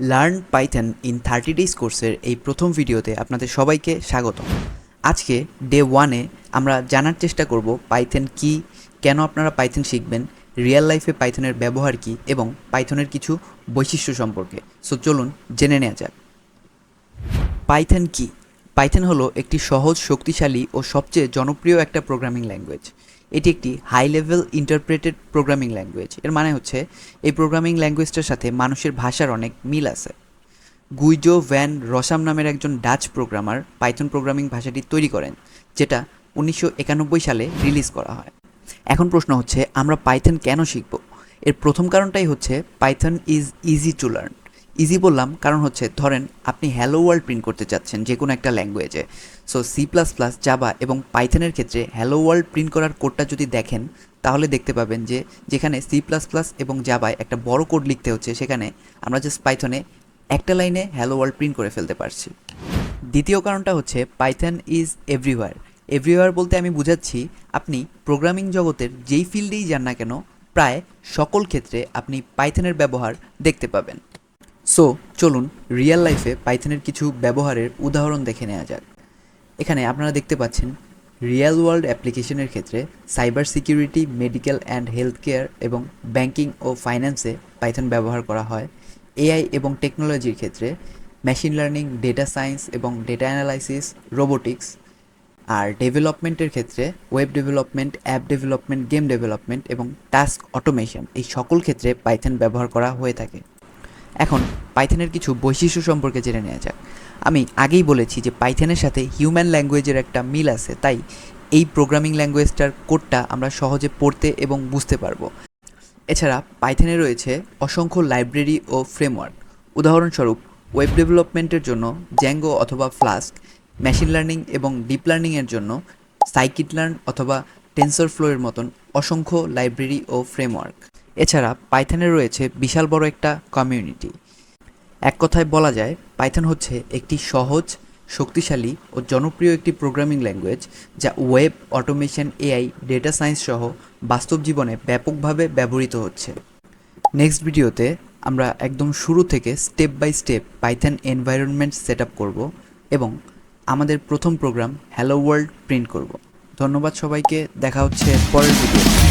Learn Python in thirty days কোর্সের এই প্রথম ভিডিওতে আপনাদের সবাইকে স্বাগত আজকে ডে ওয়ানে আমরা জানার চেষ্টা করব পাইথন কি, কেন আপনারা পাইথন শিখবেন রিয়েল লাইফে পাইথনের ব্যবহার কি এবং পাইথনের কিছু বৈশিষ্ট্য সম্পর্কে। সো চলুন জেনে নেওয়া যাক। পাইথন কি? পাইথন হলো একটি সহজ, শক্তিশালী ও সবচেয়ে জনপ্রিয় একটা প্রোগ্রামিং ল্যাঙ্গুয়েজ এটি একটি high level interpreted programming language এর মানে হচ্ছে, এই প্রোগ্রামিং ল্যাঙ্গুয়েজটার সাথে মানুষের ভাষার অনেক মিল আছে। গুইজো ভ্যান রসাম নামের একজন ডাচ প্রোগ্রামার পাইথন প্রোগ্রামিং ভাষাটি তৈরি করেন, যেটা উনিশশো একানব্বই সালে রিলিজ করা হয়। এখন প্রশ্ন হচ্ছে, আমরা পাইথন কেন শিখব? এর প্রথম কারণটাই হচ্ছে, Python is easy to learn easy বললাম, কারণ হচ্ছে, ধরেন আপনি হ্যালো ওয়ার্ল্ড প্রিন্ট করতে চাচ্ছেন যে কোনো একটা ল্যাঙ্গুয়েজে so C plus plus Java এবং পাইথনের ক্ষেত্রে হ্যালো ওয়ার্ল্ড প্রিন্ট করার কোডটা যদি দেখেন, তাহলে দেখতে পাবেন যে, যেখানে সি প্লাস প্লাস এবং জাবায় একটা বড় কোড লিখতে হচ্ছে, সেখানে আমরা জাস্ট পাইথনে একটা লাইনে হ্যালো ওয়ার্ল্ড প্রিন্ট করে ফেলতে পারছি। দ্বিতীয় কারণটা হচ্ছে পাইথন ইজ এভরিওয়ার এভরিওয়ার বলতে আমি বুঝাচ্ছি, আপনি প্রোগ্রামিং জগতের যেই ফিল্ডেই যান না কেন, প্রায় সকল ক্ষেত্রে আপনি পাইথনের ব্যবহার দেখতে পাবেন। সো, চলুন রিয়েল লাইফে পাইথনের কিছু ব্যবহারের উদাহরণ দেখে নেওয়া যাক। এখানে আপনারা দেখতে পাচ্ছেন রিয়েল ওয়ার্ল্ড অ্যাপ্লিকেশনের ক্ষেত্রে cyber security medical and health care এবং ব্যাংকিং ও ফাইন্যান্সে পাইথন ব্যবহার করা হয়। এআই এবং টেকনোলজির ক্ষেত্রে মেশিন লার্নিং ডেটা সায়েন্স এবং ডেটা অ্যানালাইসিস রোবোটিক্স আর ডেভেলপমেন্টের ক্ষেত্রে web development app development game development এবং টাস্ক অটোমেশন এই সকল ক্ষেত্রে পাইথন ব্যবহার করা হয়ে থাকে। এখন, পাইথনের কিছু বৈশিষ্ট্য সম্পর্কে জেনে নেওয়া যাক। আমি আগেই বলেছি যে পাইথনের সাথে হিউম্যান ল্যাঙ্গুয়েজের একটা মিল আছে, তাই এই প্রোগ্রামিং ল্যাঙ্গুয়েজটার কোডটা আমরা সহজে পড়তে এবং বুঝতে পারব। এছাড়া পাইথনে রয়েছে অসংখ্য লাইব্রেরি ও ফ্রেমওয়ার্ক। উদাহরণস্বরূপ, ওয়েব ডেভেলপমেন্টের জন্য জ্যাঙ্গো অথবা ফ্লাস্ক, মেশিন লার্নিং এবং ডিপ লার্নিংয়ের জন্য সাইকিট লার্ন অথবা টেন্সর ফ্লোয়ের মতন অসংখ্য লাইব্রেরি ও ফ্রেমওয়ার্ক। এছাড়া পাইথনে রয়েছে বিশাল বড় একটা কমিউনিটি। এক কথায় বলা যায়, পাইথন হচ্ছে একটি সহজ, শক্তিশালী ও জনপ্রিয় একটি প্রোগ্রামিং ল্যাঙ্গুয়েজ যা web automation AI data science সহ বাস্তব জীবনে ব্যাপকভাবে ব্যবহৃত হচ্ছে। নেক্সট ভিডিওতে আমরা একদম শুরু থেকে step by step Python environment set up করব এবং আমাদের প্রথম প্রোগ্রাম হ্যালো ওয়ার্ল্ড প্রিন্ট করব। ধন্যবাদ সবাইকে, দেখা হচ্ছে পরের ভিডিও